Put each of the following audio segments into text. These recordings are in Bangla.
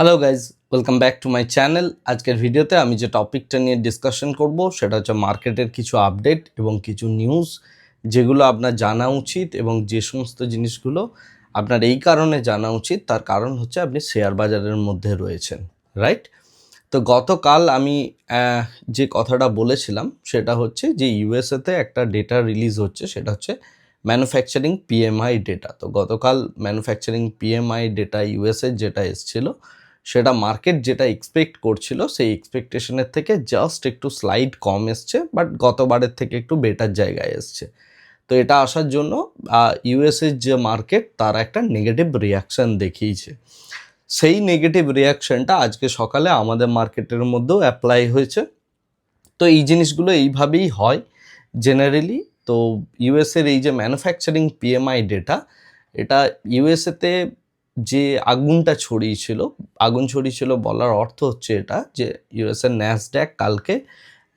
Hello guys welcome back to my channel আজকের ভিডিওতে আমি যে টপিকটা নিয়ে ডিসকাশন করব, সেটা হচ্ছে মার্কেটের কিছু আপডেট এবং কিছু নিউজ যেগুলো আপনার জানা উচিত এবং যে সমস্ত জিনিসগুলো আপনার এই কারণে জানা উচিত, তার কারণ হচ্ছে আপনি শেয়ার বাজারের মধ্যে রয়েছেন রাইট তো গতকাল আমি যে কথাটা বলেছিলাম, সেটা হচ্ছে যে ইউএসএতে একটা ডেটা রিলিজ হচ্ছে, সেটা হচ্ছে ম্যানুফ্যাকচারিং পিএমআই ডেটা তো গতকাল ম্যানুফ্যাকচারিং পিএমআই ডেটা ইউএসএর যেটা এসছিল সেটা মার্কেট যেটা এক্সপেক্ট করছিল, সেই এক্সপেকটেশনের থেকে জাস্ট একটু স্লাইড কম এসছে বাট গতবারের থেকে একটু বেটার জায়গায় এসছে। তো এটা আসার জন্য ইউএসএর যে মার্কেট তার একটা নেগেটিভ রিয়াকশান দেখিয়েছে। সেই নেগেটিভ রিয়াকশানটা আজকে সকালে আমাদের মার্কেটের মধ্যেও অ্যাপ্লাই হয়েছে। তো এই জিনিসগুলো এইভাবেই হয় জেনারেলি তো ইউএসের এই যে ম্যানুফ্যাকচারিং পিএমআই ডেটা এটা ইউএসএতে যে আগুনটা ছড়িয়েছিল, আগুন ছড়িয়েছিল বলার অর্থ হচ্ছে এটা যে ইউএসএর ন্যাসড্যাক কালকে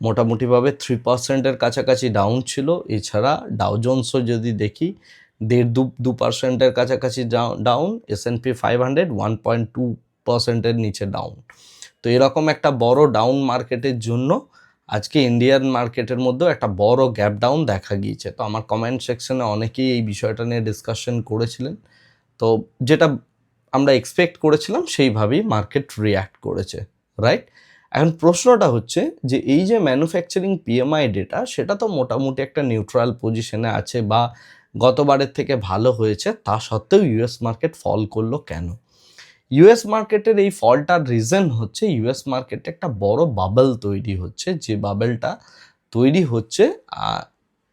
মোটামুটিভাবে থ্রি পার্সেন্টের কাছাকাছি ডাউন ছিল। এছাড়া ডাউজন্সও যদি দেখি, দেড় দু দু পার্সেন্টের কাছাকাছি down S N P five hundred one point two পার্সেন্টের নিচে ডাউন তো এরকম একটা বড় ডাউন মার্কেটের জন্য আজকে ইন্ডিয়ান মার্কেটের মধ্যেও একটা বড় গ্যাপ ডাউন দেখা গিয়েছে। তো আমার কমেন্ট সেকশনে অনেকেই এই বিষয়টা নিয়ে ডিসকাশন করেছিলেন। তো যেটা আমরা এক্সপেক্ট করেছিলাম সেইভাবেই মার্কেট রিয়্যাক্ট করেছে রাইট এখন প্রশ্নটা হচ্ছে যে এই যে ম্যানুফ্যাকচারিং পিএমআই ডেটা সেটা তো মোটামুটি একটা নিউট্রাল পজিশনে আছে বা গতবারের থেকে ভালো হয়েছে, তা সত্ত্বেও ইউএস মার্কেট ফল করল কেন? ইউএস মার্কেটের এই ফলটার রিজন হচ্ছে ইউএস মার্কেটে একটা বড় বাবল তৈরি হচ্ছে, যে বাবেলটা তৈরি হচ্ছে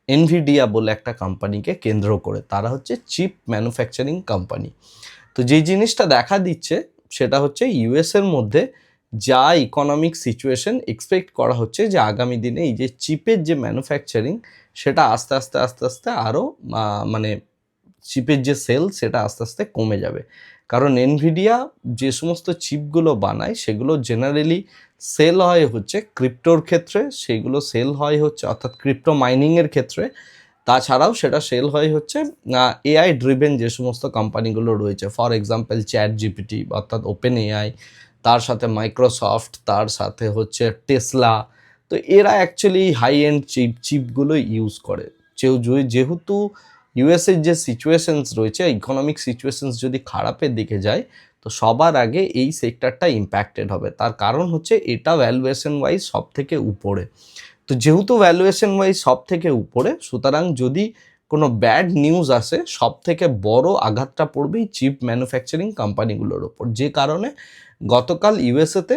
এনভিডিয়া বলে একটা কোম্পানিকে কেন্দ্র করে, তারা হচ্ছে চিপ ম্যানুফ্যাকচারিং কোম্পানি তো যে জিনিসটা দেখা দিচ্ছে, সেটা হচ্ছে ইউএসের মধ্যে যা ইকোনমিক সিচুয়েশন এক্সপেক্ট করা হচ্ছে যে আগামী দিনে এই যে চিপের যে ম্যানুফ্যাকচারিং সেটা আস্তে আস্তে আস্তে আস্তে আরও মানে চিপের যে সেল সেটা আস্তে আস্তে কমে যাবে। কারণ এনভিডিয়া যে সমস্ত চিপগুলো বানায়, সেগুলো জেনারেলি সেল হয় হচ্ছে ক্রিপ্টোর ক্ষেত্রে, সেগুলো সেল হয় হচ্ছে অর্থাৎ ক্রিপ্টো মাইনিংয়ের ক্ষেত্রে। তাছাড়াও সেটা সেল হয় হচ্ছে এআই ড্রিভেন যে সমস্ত কোম্পানিগুলো রয়েছে ফর এক্সাম্পল চ্যাট জিপিটি অর্থাৎ ওপেন এআই তার সাথে মাইক্রোসফট তার সাথে হচ্ছে টেসলা তো এরা অ্যাকচুয়ালি হাই এন্ড চিপ চিপগুলো ইউজ করে। যেহেতু ইউএসের যে সিচুয়েশনস রয়েছে ইকোনমিক সিচুয়েশনস যদি খারাপের দিকে যায়, তো সবার আগে এই সেক্টরটা ইম্প্যাক্টেড হবে। তার কারণ হচ্ছে এটা ভ্যালুয়েশন ওয়াইজ সব থেকে উপরে। তো যেহেতু ভ্যালুয়েশন ওয়াইজ সব থেকে উপরে, সুতরাং যদি কোনো ব্যাড নিউজ আসে সব থেকে বড় আঘাতটা পড়বেই চিপ ম্যানুফ্যাকচারিং কোম্পানিগুলোর ওপর। যে কারণে গতকাল ইউএসএতে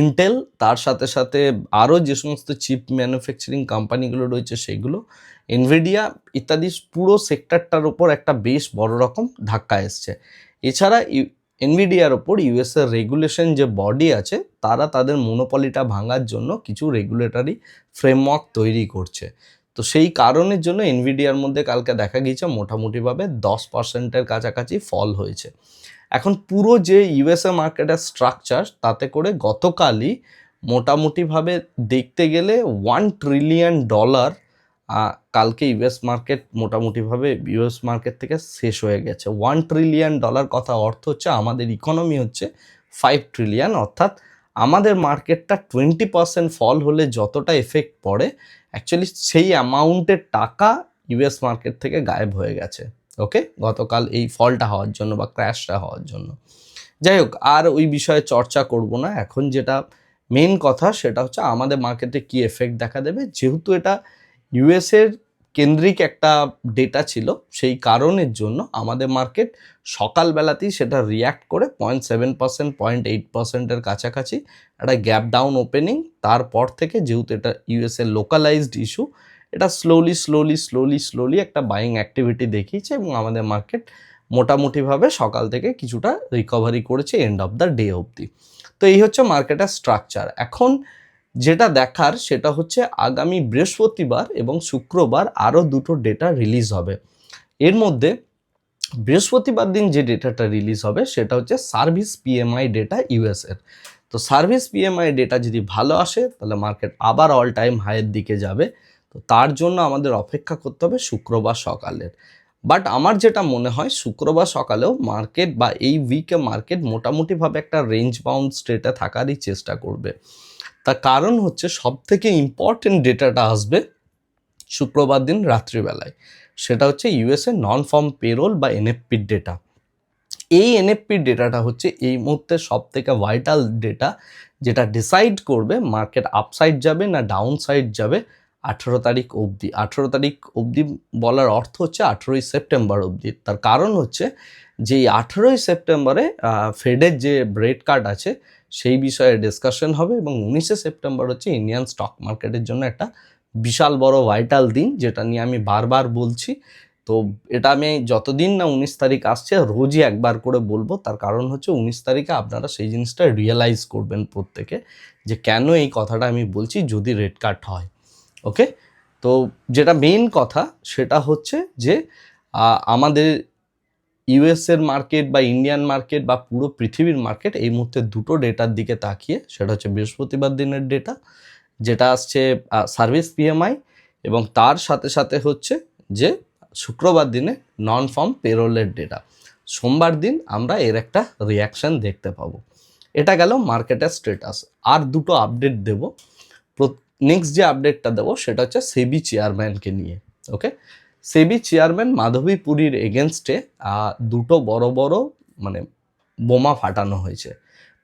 ইন্টেল তার সাথে সাথে আরও যে সমস্ত চিপ ম্যানুফ্যাকচারিং কোম্পানিগুলো রয়েছে, সেগুলো এনভিডিয়া ইত্যাদি পুরো সেক্টরটার ওপর একটা বেশ বড় রকম ধাক্কা এসছে। এছাড়া এনভিডিয়ার ওপর ইউএসএর রেগুলেশন যে বডি আছে, তারা তাদের মনোপলিটা ভাঙার জন্য কিছু রেগুলেটরি ফ্রেমওয়ার্ক তৈরি করছে। তো সেই কারণের জন্য এনভিডিয়ার মধ্যে কালকে দেখা গিয়েছে মোটামুটিভাবে দশ পার্সেন্টের কাছাকাছি ফল হয়েছে। এখন পুরো যে ইউএসএ মার্কেটের স্ট্রাকচার তাতে করে গতকালই মোটামুটিভাবে দেখতে গেলে ওয়ান ট্রিলিয়ন ডলার কালকে ইউএস মার্কেট মোটামুটিভাবে ইউএস মার্কেট থেকে শেষ হয়ে গেছে। ওয়ান ট্রিলিয়ন ডলার কথা অর্থ হচ্ছে আমাদের ইকোনমি হচ্ছে ফাইভ ট্রিলিয়ন অর্থাৎ আমাদের মার্কেটটা টোয়েন্টি পার্সেন্ট ফল হলে যতটা এফেক্ট পড়ে অ্যাকচুয়ালি সেই অ্যামাউন্টের টাকা ইউএস মার্কেট থেকে গায়েব হয়ে গেছে। ওকে গতকাল এই ফলটা হওয়ার জন্য বা ক্র্যাশটা হওয়ার জন্য। যাই হোক, আর ওই বিষয়ে চর্চা করব না। এখন যেটা মেন কথা সেটা হচ্ছে আমাদের মার্কেটে কি এফেক্ট দেখা দেবে? যেহেতু এটা ইউএসের কেন্দ্রিক একটা ডেটা ছিল, সেই কারণের জন্য আমাদের মার্কেট সকালবেলাতেই সেটা রিয়্যাক্ট করে point seven percent point eight পার্সেন্টের কাছাকাছি একটা গ্যাপ ডাউন ওপেনিং তারপর থেকে যেহেতু এটা ইউএসএর লোকালাইজড ইস্যু এটা স্লোলি স্লোলি স্লোলি স্লোলি একটা বাইং অ্যাক্টিভিটি দেখিয়েছে এবং আমাদের মার্কেট মোটামুটিভাবে সকাল থেকে কিছুটা রিকভারি করেছে এন্ড অফ দ্য ডে অবধি। তো এই হচ্ছে মার্কেটের স্ট্রাকচার এখন যেটা দেখার সেটা হচ্ছে আগামী বৃহস্পতিবার এবং শুক্রবার আরও দুটো ডেটা রিলিজ হবে। এর মধ্যে বৃহস্পতিবার দিন যে ডেটাটা রিলিজ হবে সেটা হচ্ছে সার্ভিস পিএমআই ডেটা ইউএসএর তো সার্ভিস পিএমআই ডেটা যদি ভালো আসে তাহলে মার্কেট আবার অল টাইম হাইয়ের দিকে যাবে। তো তার জন্য আমাদের অপেক্ষা করতে হবে শুক্রবার সকালের। বাট আমার যেটা মনে হয় শুক্রবার সকালেও মার্কেট বা এই উইকে মার্কেট মোটামুটিভাবে একটা রেঞ্জ বাউন্ড স্টেটে থাকারই চেষ্টা করবে। তার কারণ হচ্ছে সব থেকে ইম্পর্টেন্ট ডেটাটা আসবে শুক্রবার দিন রাত্রিবেলায়। সেটা হচ্ছে ইউএসএ নন ফর্ম পেরোল বা এনএফপির ডেটা এই এনএফপির ডেটাটা হচ্ছে এই মুহূর্তে সব থেকে ভাইটাল ডেটা যেটা ডিসাইড করবে মার্কেট আপসাইড যাবে না ডাউন সাইড যাবে আঠেরো তারিখ অবধি। আঠেরো তারিখ অবধি বলার অর্থ হচ্ছে আঠেরোই সেপ্টেম্বর অবধি। তার কারণ হচ্ছে যে এই আঠেরোই সেপ্টেম্বরে ফেডের যে ব্রেড কার্ড আছে সেই বিষয়ে ডিসকাশন হবে এবং উনিশে সেপ্টেম্বর হচ্ছে ইন্ডিয়ান স্টক মার্কেটের জন্য একটা বিশাল বড় ভাইটাল দিন, যেটা নিয়ে আমি বারবার বলছি। তো এটা আমি যতদিন না উনিশ তারিখ আসছে, রোজই একবার করে বলব। তার কারণ হচ্ছে উনিশ তারিখে আপনারা সেই জিনিসটা রিয়েলাইজ করবেন প্রত্যেকে, যে কেন এই কথাটা আমি বলছি যদি রেড কার্ড হয়। ওকে তো যেটা মেইন কথা, সেটা হচ্ছে যে আমাদের ইউএসের মার্কেট বা ইন্ডিয়ান মার্কেট বা পুরো পৃথিবীর মার্কেট এই মুহূর্তে দুটো ডেটার দিকে তাকিয়ে, সেটা হচ্ছে বৃহস্পতিবার দিনের ডেটা যেটা আসছে সার্ভিস পিএমআই এবং তার সাথে সাথে হচ্ছে যে শুক্রবার দিনে নন ফর্ম পেরোলের ডেটা সোমবার দিন আমরা এর একটা রিয়াকশন দেখতে পাবো। এটা গেল মার্কেটের স্টেটাস আর দুটো আপডেট দেব। নেক্সট যে আপডেটটা দেবো, সেটা হচ্ছে সেবি চেয়ারম্যানকে নিয়ে ওকে সেবি চেয়ারম্যান মাধবী পুরীর এগেনস্টে দুটো বড় বড় মানে বোমা ফাটানো হয়েছে।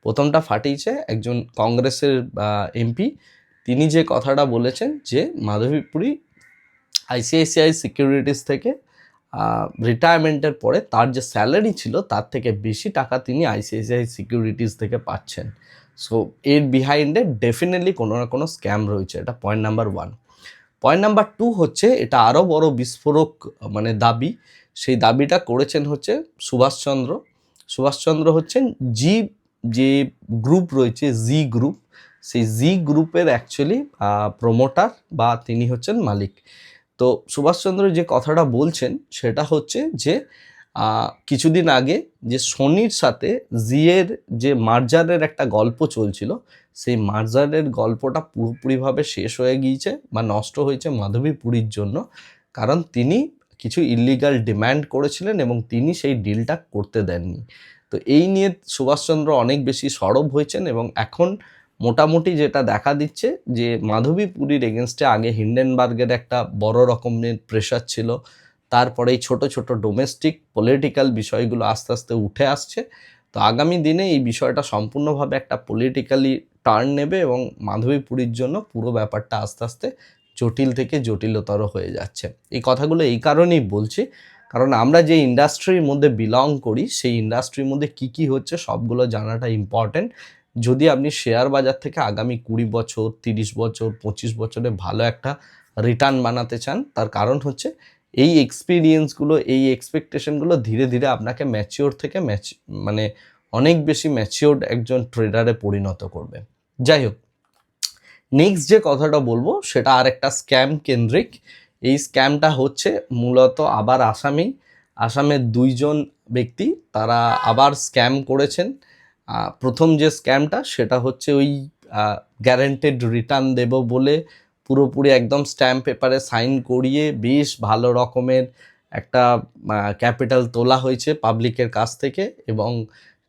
প্রথমটা ফাটিয়েছে একজন কংগ্রেসের এমপি। তিনি যে কথাটা বলেছেন যে মাধবীপুরি আইসিআইসিআই সিকিউরিটিস থেকে রিটায়ারমেন্টের পরে তার যে স্যালারি ছিল, তার থেকে বেশি টাকা তিনি আইসিআইসিআই সিকিউরিটিস থেকে পাচ্ছেন। সো এর বিহাইন্ডে ডেফিনেটলি কোনো না কোনো স্ক্যাম রয়েছে। এটা point number one point number two হচ্ছে, এটা আরও বড় বিস্ফোরক মানে দাবি। সেই দাবিটা করেছেন হচ্ছে সুভাষচন্দ্র সুভাষচন্দ্র হচ্ছেন জি যে গ্রুপ রয়েছে জি গ্রুপ সেই জি গ্রুপের অ্যাকচুয়ালি প্রমোটার বা তিনি হচ্ছেন মালিক। তো সুভাষচন্দ্র যে কথাটা বলছেন, সেটা হচ্ছে যে কিছুদিন আগে যে সোনির সাথে জিয়ের যে মার্জারের একটা গল্প চলছিল, সেই মার্জারের গল্পটা পুরোপুরিভাবে শেষ হয়ে গিয়েছে বা নষ্ট হয়েছে মাধবী পুরীর জন্য। কারণ তিনি কিছু ইলিগাল ডিম্যান্ড করেছিলেন এবং তিনি সেই ডিলটা করতে দেননি। তো এই নিয়ে সুভাষচন্দ্র অনেক বেশি সরব হয়েছেন এবং এখন মোটামুটি যেটা দেখা দিচ্ছে যে মাধবীপুরীর এগেনস্টে আগে হিন্ডেনবার্গের একটা বড় রকমের প্রেশার ছিল তারপরে এই ছোট ছোট ডোমেস্টিক পলিটিক্যাল বিষয়গুলো আস্তে আস্তে উঠে আসছে। তো আগামী দিনে এই বিষয়টা সম্পূর্ণভাবে একটা পলিটিক্যালি টার্ন নেবে এবং মাধবীপুরীর জন্য পুরো ব্যাপারটা আস্তে আস্তে জটিল থেকে জটিলতর হয়ে যাচ্ছে। এই কথাগুলো এই কারণেই বলছি, কারণ আমরা যে ইন্ডাস্ট্রির মধ্যে বিলং করি, সেই ইন্ডাস্ট্রির মধ্যে কি কি হচ্ছে সবগুলো জানাটা ইম্পর্ট্যান্ট যদি আপনি শেয়ার বাজার থেকে আগামী কুড়ি বছর, তিরিশ বছর, পঁচিশ বছরে ভালো একটা রিটার্ন বানাতে চান, তার কারণ হচ্ছে এই এক্সপিরিয়েন্সগুলো এই এক্সপেকটেশনগুলো ধীরে ধীরে আপনাকে ম্যাচিওর থেকে ম্যাচ মানে অনেক বেশি ম্যাচিওর্ড একজন ট্রেডারে পরিণত করবে। যাই হোক নেক্সট যে কথাটা বলব, সেটা আর একটা স্ক্যাম কেন্দ্রিক। এই স্ক্যামটা হচ্ছে মূলত আবার আসামি, আসামের দুইজন ব্যক্তি, তারা আবার স্ক্যাম করেছেন। প্রথম যে স্ক্যামটা সেটা হচ্ছে ওই গ্যারেন্টেড রিটার্ন দেব বলে পুরোপুরি একদম স্ট্যাম্প পেপারে সাইন করিয়ে বেশ ভালো রকমের একটা ক্যাপিটাল তোলা হয়েছে পাবলিকের কাছ থেকে এবং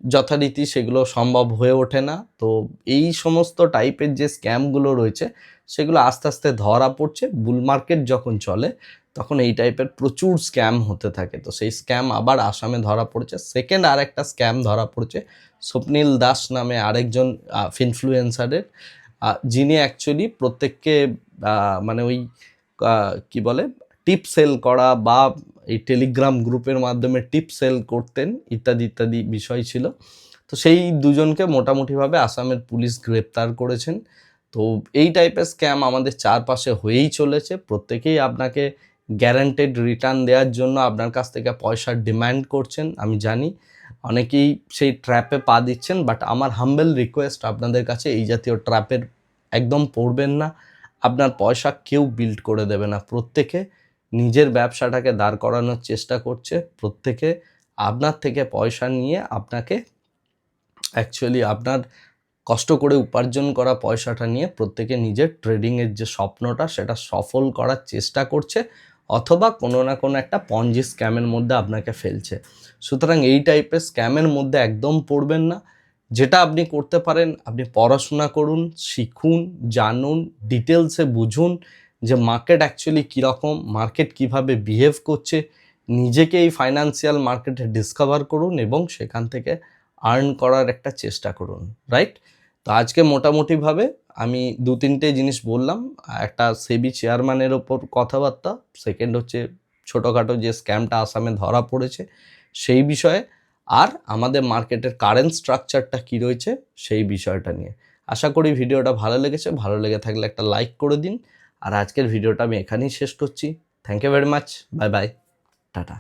যথারীতি সেগুলো সম্ভব হয়ে ওঠে না। তো এই সমস্ত টাইপের যে স্ক্যামগুলো রয়েছে, সেগুলো আস্তে আস্তে ধরা পড়ছে। বুল মার্কেট যখন চলে, তখন এই টাইপের প্রচুর স্ক্যাম হতে থাকে। তো সেই স্ক্যাম আবার আসামে ধরা পড়েছে। সেকেন্ড আর একটা স্ক্যাম ধরা পড়ছে, স্বপ্নীল দাস নামে আরেকজন ইনফ্লুয়েন্সারের যিনি অ্যাকচুয়ালি প্রত্যেককে মানে ওই কি বলে, টিপ সেল করা বা এই টেলিগ্রাম গ্রুপের মাধ্যমে টিপ সেল করতেন, ইত্যাদি ইত্যাদি বিষয় ছিল। তো সেই দুজনকে মোটামুটিভাবে আসামের পুলিশ গ্রেপ্তার করেছেন। তো এই টাইপের স্ক্যাম আমাদের চারপাশে হয়েই চলেছে। প্রত্যেকেই আপনাকে গ্যারান্টেড রিটার্ন দেওয়ার জন্য আপনার কাছ থেকে পয়সা ডিমান্ড করছেন, আমি জানি। অনেকেই সেই ট্র্যাপে পা দিচ্ছেন বাট আমার হাম্বেল রিকোয়েস্ট আপনাদের কাছে, এই জাতীয় ট্র্যাপের একদম পড়বেন না। আপনার পয়সা কেউ বিল্ড করে দেবে না। প্রত্যেকে নিজের ব্যবসাটাকে দাঁড় করানোর চেষ্টা করছে। প্রত্যেকে আপনার থেকে পয়সা নিয়ে আপনাকে অ্যাকচুয়ালি আপনার কষ্ট করে উপার্জন করা পয়সাটা নিয়ে প্রত্যেকে নিজের ট্রেডিংয়ের যে স্বপ্নটা, সেটা সফল করার চেষ্টা করছে। অথবা কোনো না কোনো একটা পঞ্জি স্ক্যামের মধ্যে আপনাকে ফেলছে। সুতরাং এই টাইপের স্ক্যামের মধ্যে একদম পড়বেন না। যেটা আপনি করতে পারেন, আপনি পড়াশোনা করুন, শিখুন, জানুন ডিটেলসে বুঝুন যে মার্কেট অ্যাকচুয়ালি কীরকম মার্কেট কীভাবে বিহেভ করছে। নিজেকে এই ফাইন্যান্সিয়াল মার্কেটে ডিসকভার করুন এবং সেখান থেকে আর্ন করার একটা চেষ্টা করুন রাইট তো আজকে মোটামুটিভাবে আমি দু তিনটে জিনিস বললাম, একটা সেবি চেয়ারম্যানের ওপর কথাবার্তা সেকেন্ড হচ্ছে ছোটোখাটো যে স্ক্যামটা আসামে ধরা পড়েছে সেই বিষয়ে, আর আমাদের মার্কেটের কারেন্ট স্ট্রাকচারটা কী রয়েছে সেই বিষয়টা নিয়ে। আশা করি ভিডিওটা ভালো লেগেছে, ভালো লেগে থাকলে একটা লাইক করে দিন। আর আজকের ভিডিওটা আমি এখানেই শেষ করছি। Thank you very much bye bye tata.